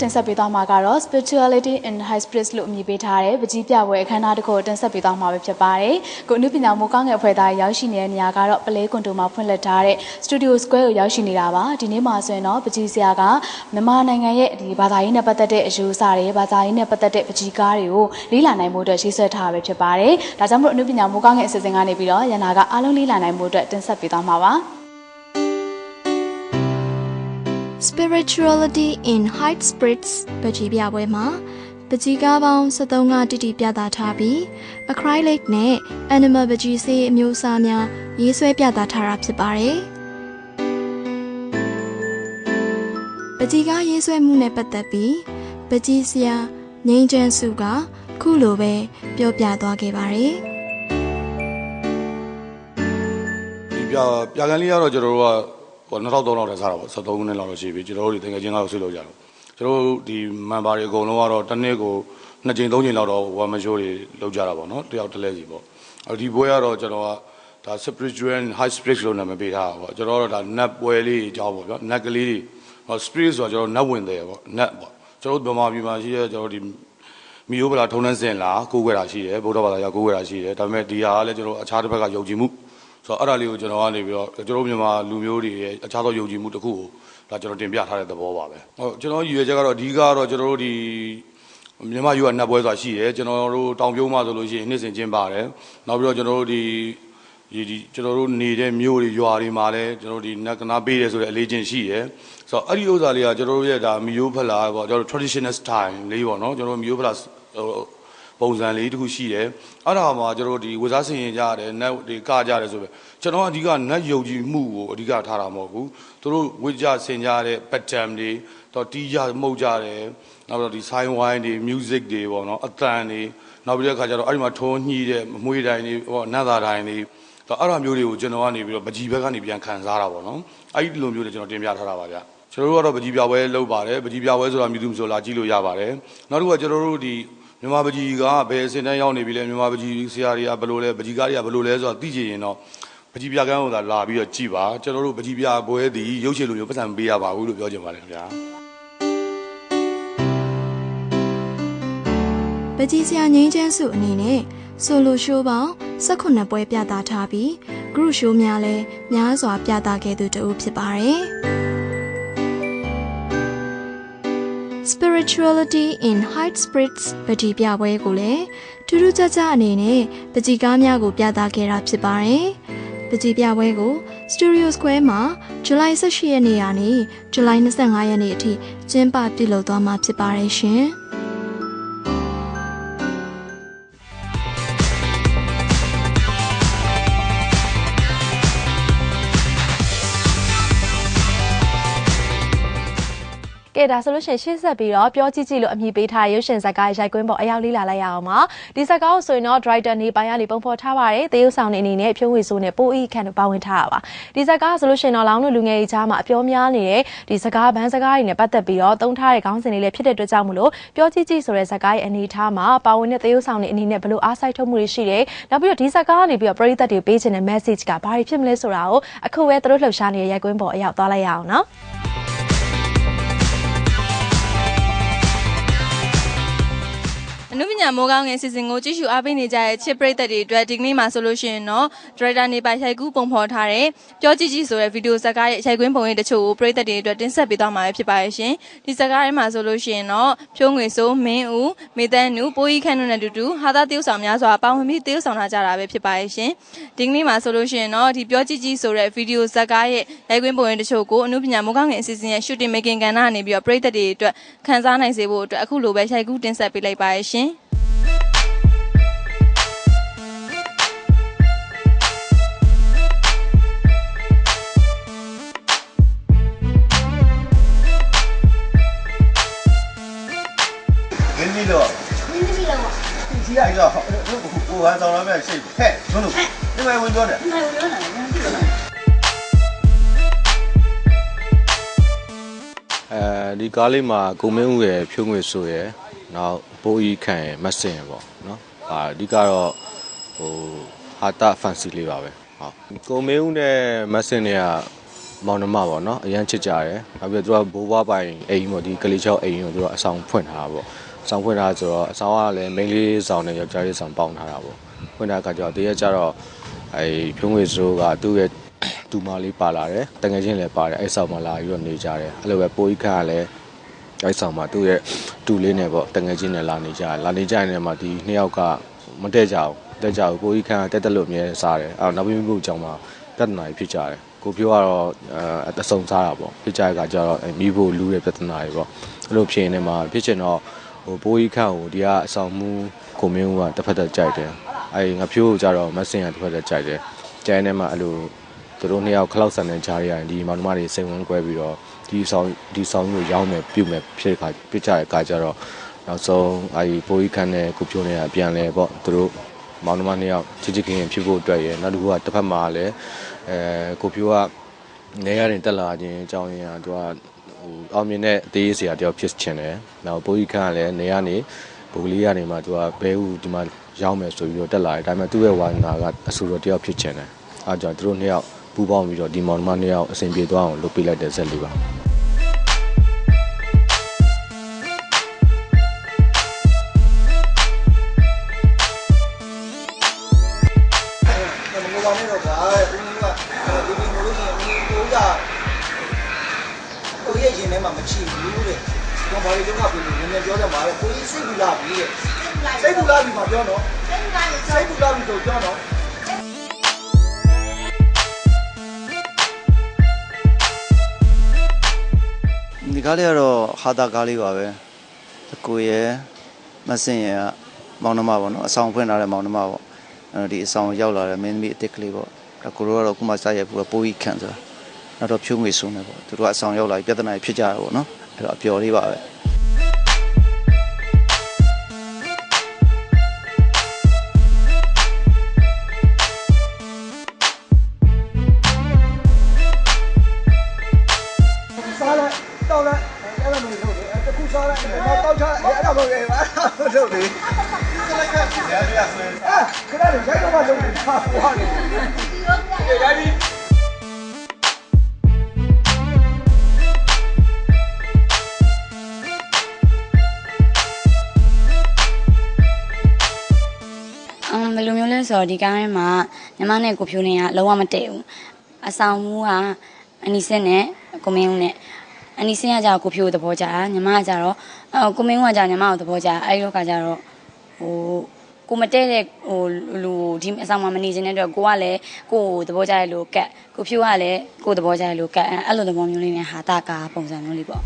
တင်ဆက်ပေးသွားမှာကတော့ Spirituality in High Spirits လို့အမည်ပေးထားတဲ့ပကြီးပြပွဲအခမ်းအနားတစ်ခုကိုတင်ဆက်ပေးသွားမှာပဲဖြစ်ပါတယ်။ကိုအနုပညာမိုးကောင်းငယ်အဖွဲ့သားရောက်ရှိနေတဲ့နေရာကတော့ပလဲကွန်တိုမှာဖွင့်လှစ်ထားတဲ့ Studio Square ကိုရောက်ရှိနေတာပါ။ဒီနေ့မှာဆိုရင်တော့ပကြီးဆရာကမြန်မာနိုင်ငံရဲ့ဒီဘာသာရေးနဲ့ပတ်သက်တဲ့အယူအဆတွေဘာသာရေးနဲ့ပတ်သက်တဲ့ပကြီးကားတွေကိုလေးလာနိုင်မှုအတွက်ရှိဆွဲထားတာပဲဖြစ်ပါတယ်။ဒါကြောင့်မို့အနုပညာမိုးကောင်းငယ်အစီအစဉ်ကနေပြီးတော့ရန်နာကအားလုံးလေးလာနိုင်မှုအတွက်တင်ဆက်ပေးသွားမှာပါ။ Spirituality in High Spirits ပကြီးပြပွဲမှာပကြီးကားပေါင်း73ကတိတိပြသထားပြီး acrylic နဲ့ animal ပကြီးစေးအမျိုးအစားများရေးဆွဲပြသထားတာဖြစ်ပါတယ်။ပကြီးကားရေးဆွဲမှုနဲ့ပတ်သက်ပြီးပကြီးဆရာငိမ့်ချန်းစုကခုလိုပဲပြောပြသွားခဲ့ပါတယ်။ဒီပြပြကန်းလေးကတော့ကျွန်တော်တို့က ဟို2003လောက်တည်းစားတာပေါ့73ခုနှစ်လောက်တော့ရှိပြီကျွန်တော်တို့ဒီတကယ်ချင်းကတော့ဆွေးလို့ကြတော့ကျွန်တော်တို့ဒီမန်ပါတွေအကုန်လုံးကတော့တစ်နှစ်ကိုနှစ်ကြိမ်သုံးကြိမ်လောက်တော့ဝမ်မရှိုးတွေလောက်ကြတာပေါ့နော်တယောက်တစ်လဲစီပေါ့အဲဒီပွဲကတော့ကျွန်တော်ကဒါ spiritual and high spirit လို့နာမည်ပေးထားတာပေါ့ကျွန်တော်တို့ဒါ nut ပွဲလေးအကြောင်းပေါ့ဗျာ nut ကလေးတွေဟော spirit ဆိုတော့ကျွန်တော် nut ဝင်တယ်ပေါ့ nut ပေါ့ကျွန်တော်တို့ဗမာပြည်မှာရှိတဲ့ကျွန်တော်တို့ဒီမီယိုဗလာထုံနှန်းစင်လာကိုးကွယ်တာရှိတယ်ဗုဒ္ဓဘာသာရောက်ကိုးကွယ်တာရှိတယ်ဒါပေမဲ့ဒီဟာကလည်းကျွန်တော်အခြားတစ်ဘက်ကယုံကြည်မှု ဆိုတော့အဲ့ဒါလေးကိုကျွန်တော်ကနေပြီးတော့ကျွန်တော်မြန်မာလူမျိုးတွေရဲ့အခြားသောယုံကြည်မှုတစ်ခုကိုဒါကျွန်တော်တင်ပြထားတဲ့သဘောပါပဲဟုတ်ကျွန်တော်ရည်ရွယ်ချက်ကတော့အဓိကကတော့ကျွန်တော်တို့ဒီမြန်မာယူကနတ်ပွဲဆိုတာရှိတယ်ကျွန်တော်တို့တောင်ပြုံးမှဆိုလို့ရှိရင်နှစ်စဉ်ကျင်းပါတယ်နောက်ပြီးတော့ကျွန်တော်တို့ဒီဒီဒီကျွန်တော်တို့နေတဲ့မြို့တွေရွာတွေမှာလည်းကျွန်တော်တို့ဒီနတ်ကနာပေးတယ်ဆိုတဲ့အလေးချင်းရှိတယ်ဆိုတော့အဲ့ဒီဥစ္စာလေးကကျွန်တော်တို့ရဲ့ဒါမီယိုဖလာပေါ့ကျွန်တော်တို့ traditional style လေးပေါ့နော်ကျွန်တော်တို့မီယိုဖလာဟို ပုံစံလေးတစ်ခုရှိတယ်အဲ့ဒါမှာကျွန်တော်တို့ဒီဝစားစင်ရင်ကြရတယ်နတ်တွေကကြတယ်ဆိုပဲကျွန်တော်အဓိကနတ်ယုံကြည်မှုကိုအဓိကထားတာမဟုတ်ဘူးသူတို့ဝိကြစင်ကြတဲ့ pattern တွေတော့တီးကြမှုတ်ကြတယ်နောက်တော့ဒီ sign wine တွေ music တွေပေါ့နော်အတန်တွေနောက်ပြီးတဲ့အခါကျတော့အဲ့ဒီမှာထုံးညှိတဲ့အမွှေးတိုင်းတွေဟောနတ်သားတိုင်းတွေတော့အဲ့လိုမျိုးတွေကိုကျွန်တော်ကနေပြီးတော့ပကြီးဘက်ကနေပြန်ခံစားတာပေါ့နော်အဲ့ဒီလိုမျိုးတွေကျွန်တော်တင်ပြထားတာပါဗျကျွန်တော်တို့ကတော့ပကြီးပြပွဲလုပ်ပါတယ်ပကြီးပြပွဲဆိုတာမြည်သူဆိုလာကြည့်လို့ရပါတယ်နောက်တစ်ခုကကျွန်တော်တို့ဒီ မြန်မာပကြီးကဘယ်အစင်တန်းရောက်နေပြီလဲမြန်မာပကြီးဆရာတွေကဘယ်လိုလဲပကြီးကားတွေကဘယ်လိုလဲဆိုတာသိချင်ရင်တော့ပကြီးပြကန်းကိုသာလာပြီးတော့ကြည်ပါကျွန်တော်တို့ပကြီးပြပွဲသည်ရုပ်ရှင်လိုမျိုးပတ်စံပေးရပါဘူးလို့ပြောချင်ပါတယ်ခင်ဗျာပကြီးဆရာငိမ့်ချမ်းစုအနေနဲ့ဆိုလိုရှိုးပေါင်း18ပွဲပြသထားပြီး group show များလည်းများစွာပြသခဲ့သူတဦးဖြစ်ပါတယ်။ Spirituality in High Spirits ပကြီးပြပွဲကိုလည်းထူးထူးခြားခြားအနေနဲ့ပကြီးကားများကိုပြသခဲ့တာဖြစ်ပါတယ်။ပကြီးပြပွဲကို Studio Square မှာဇူလိုင်18ရက်နေ့ကနေဇူလိုင်25ရက်နေ့အထိကျင်းပပြုလုပ်သွားမှာဖြစ်ပါတယ်ရှင်။ ဒါဆိုလို့ရှိရင်ရှေ့ဆက်ပြီးတော့ပြောကြည့်ကြည့်လို့အမည်ပေးထားတဲ့ရုပ်ရှင်ဇာတ်ကားရိုက်ကွင်းပေါ်အရောက်လေးလာလိုက်ရအောင်ပါဒီဇာတ်ကားကိုဆိုရင်တော့ director နေပိုင်းကနေပုံဖော်ထားပါတယ်သေယုတ်ဆောင်နေအနေနဲ့ဖြိုးဝေဆိုးနဲ့ပိုးဤခန့်တို့ပါဝင်ထားတာပါဒီဇာတ်ကားဆိုလို့ရှိရင်တော့လောင်းတို့လူငယ်ကြီးကြားမှာအပြောများနေတဲ့ဒီဇာတ်ကားဘန်းဇာတ်ကားတွေနဲ့ပတ်သက်ပြီးတော့သုံးထားတဲ့ခေါင်းစဉ်တွေလည်းဖြစ်တဲ့အတွက်ကြောင့်မလို့ပြောကြည့်ကြည့်ဆိုတဲ့ဇာတ်ကားရဲ့အနေအထားမှာပါဝင်တဲ့သေယုတ်ဆောင်နေအနေနဲ့ဘလို့အားစိုက်ထုတ်မှုတွေရှိတယ်နောက်ပြီးတော့ဒီဇာတ်ကားကနေပြီးတော့ပရိသတ်တွေပေးချင်တဲ့ message ကဘာတွေဖြစ်မလဲဆိုတာကိုအခုပဲသူတို့လှုပ်ရှားနေတဲ့ရိုက်ကွင်းပေါ်အရောက်သွားလိုက်ရအောင်နော် နုပညာမိုးကောင်းငယ်စီစဉ်ကိုကြည့်ရှုအားပေးနေကြတဲ့ချစ်ပရိသတ်တွေအတွက်ဒီကနေ့မှာဆိုလို့ရှိရင်တော့ဒရိုက်တာနေပါရိုက်ကူးပုံဖော်ထားတဲ့ပြောကြည့်ကြည့်ဆိုတဲ့ဗီဒီယိုဇာတ်ကားရဲ့ရိုက်ကွင်းပုံရိပ်တချို့ကိုပရိသတ်တွေအတွက်တင်ဆက်ပေးသွားမှာဖြစ်ပါရဲ့ရှင်ဒီဇာတ်ကားထဲမှာဆိုလို့ရှိရင်တော့ဖြိုးငွေစိုးမင်းဦးမေတန်းနုပိုးကြီးခန့်တို့နဲ့အတူတူဟာသားတရုပ်ဆောင်များစွာပါဝင်ပြီးတရုပ်ဆောင်လာကြတာပဲဖြစ်ပါရဲ့ရှင်ဒီကနေ့မှာဆိုလို့ရှိရင်တော့ဒီပြောကြည့်ကြည့်ဆိုတဲ့ဗီဒီယိုဇာတ်ကားရဲ့ရိုက်ကွင်းပုံရိပ်တချို့ကိုအနုပညာမိုးကောင်းငယ်အစီအစဉ်ရဲ့ shooting making ကဏ္ဍကနေပြီးတော့ပရိသတ်တွေအတွက်ခန်းစားနိုင်စေဖို့အတွက်အခုလိုပဲရိုက်ကူးတင်ဆက်ပေးလိုက်ပါရဲ့ရှင် ဟိုဟန်ဆောင်လာမဲ့ရှိဟဲ့ဘုလို့ဒီမှာဝင်ပြောတယ်အဲဒီကားလေးမှာကိုမင်းဦးရဲ့ဖြိုးငွေဆိုရယ်နောက်ပိုးဤခန့်ရယ်မတ်စင်ရယ်ပေါ့နော်အာအဓိကတော့ဟိုဟာတာဖန်စီလေးပါပဲဟုတ်ကိုမင်းဦးနဲ့မတ်စင်တွေကဟမောင်နှမပေါ့နော်အရန်ချစ်ကြတယ်နောက်ပြီးတော့သူကဘိုးဘွားပိုင်အိမ်ပေါ့ဒီကလေးချောက်အိမ်ကိုသူကအဆောင်ဖွင့်ထားတာပေါ့အ ဆောင်ဖွင့်ထားဆိုတော့အဆောင်ကလည်းမိန်းလေးဆောင်နဲ့ယောက်ျားလေးဆောင်ပေါင်းထားတာပေါ့ဖွင့်ထားကကြတော့တရက်ကျတော့အဲဖြုံးငွေစိုးကသူ့ရဲ့ဒူမလေးပါလာတယ်တငယ်ချင်းလည်းပါတယ်အဲ့ဆောင်မှာလာပြီးတော့နေကြတယ်အဲ့လိုပဲပိုးကြီးခန့်ကလည်းအဲ့ဆောင်မှာသူ့ရဲ့တူလေးနဲ့ပေါ့တငယ်ချင်းနဲ့လာနေကြတယ်လာနေကြတဲ့နေရာမှာဒီနှစ်ယောက်ကမတက်ကြဘူးတက်ကြဘူးပိုးကြီးခန့်ကတက်တက်လို့အမြဲစားတယ်အဲ့တော့နောက်ပြီးမှုအကြောင်းမှာပြဿနာတွေဖြစ်ကြတယ်ကိုပြောကတော့အဲအစုံစားတာပေါ့ဖြစ်ကြတဲ့အခါကျတော့အဲမိဖို့လူရဲ့ပြဿနာတွေပေါ့အဲ့လိုဖြစ်နေမှာဖြစ်ချင်တော့ ဟိုပိုးကြီးခန့်ကိုဒီကအဆောင်မှုကိုမင်းကတစ်ဖက်သက်ကြိုက်တယ်အဲငါဖြိုးကိုကြတော့မဆင်ကတစ်ဖက်သက်ကြိုက်တယ်ကျန်တဲ့မှာအဲ့လိုသူတို့နှစ်ယောက်ခလောက်ဆန်တဲ့ကြားရရင်ဒီမောင်နှမတွေစိတ်ဝင်ကွဲပြီးတော့ဒီဆောင်ဒီဆောင်မျိုးရောင်းမယ်ပြုတ်မယ်ဖြစ်ခါပြစ်ကြတဲ့အခါကျတော့နောက်ဆုံးအဲဒီပိုးကြီးခန်းနဲ့ကိုပြိုးနေတာပြန်လဲပေါ့သူတို့မောင်နှမနှစ်ယောက်ချစ်ချစ်ခင်ခင်ဖြစ်ဖို့အတွက်ရယ်နောက်တစ်ခုကတစ်ဖက်မှာလည်းအဲကိုပြိုးကနေရရင်တက်လာခြင်းအကြောင်းရင်းကသူက ဟိုအောင်မြင်တဲ့အသေးရေးစရာတယောက်ဖြစ်ချင်တယ်နောက်ပိုးကြီးခန်းကလည်းနေရနေဘိုကလေးကနေမှသူကဘဲဦးဒီမှာရောင်းမယ်ဆိုပြီးတော့တက်လာတယ်ဒါပေမဲ့သူ့ရဲ့ဝါနာကအဆူတော်တယောက်ဖြစ်ချင်တယ်အဲကြောင့်သူတို့နှစ်ယောက်ပူပေါင်းပြီးတော့ဒီမောင်နှမနှစ်ယောက်အဆင်ပြေသွားအောင်လုပ်ပေးလိုက်တဲ့ဇက်လေးပါ လို့ကပြင်နေနေပြောတယ်မှာလေကိုကြီးစိတ်ပူလာပြီတဲ့။စိတ်ပူလာပြီမှာပြောတော့စိတ်ပူလာပြီဆိုပြောတော့ဒီကားလေးကတော့ဟာတာကားလေးပါပဲအကိုရယ်မဆင်ရယ်ကမောင်နှမပေါ့နော်အဆောင်ဖွင့်ထားတဲ့မောင်နှမပေါ့အဲဒီအဆောင်ရောက်လာတဲ့မင်းသမီးအစ်စ်ကလေးပေါ့အကိုတို့ကတော့ခုမှစရပူကပိုးကြီးခံဆိုတာနောက်တော့ဖြိုးငွေဆုံးနေပေါ့သူတို့ကအဆောင်ရောက်လာပြီးပြဿနာတွေဖြစ်ကြတာပေါ့နော်အဲ့တော့အပျော်လေးပါပဲ လုပ်တယ်စလိုက်ကရရရဆွဲအာခဏလေးရိုက်တော့မှလုပ်တယ်ဟာဟွာလေရိုက်ပြီအမ်ဘယ်လိုမျိုးလဲဆိုတော့ဒီကားထဲမှာညီမနဲ့ကိုဖြိုးနေကလုံးဝမတည့်ဘူးအဆောင်မူကအနီစင်းနဲ့ကိုမင်းဦးနဲ့အနီစင်းကကြာကိုဖြိုးသဘောကြတာညီမကကြာတော့ အဲကိုမင်းဦးကကြာညီမကိုသဘောကြအဲ့ဒီတော့ကကြာတော့ဟိုကိုမတဲ့တဲ့ဟိုလူဒီအဆောင်မှာမနေခြင်းတဲ့အတွက်ကိုကလည်းကိုကိုသဘောကြရလို့ကတ်ကိုဖြိုးကလည်းကိုသဘောကြရလို့ကတ်အဲ့လိုသဘောမျိုးလေးနဲ့ဟာတာကာပုံစံမျိုးလေးပေါ့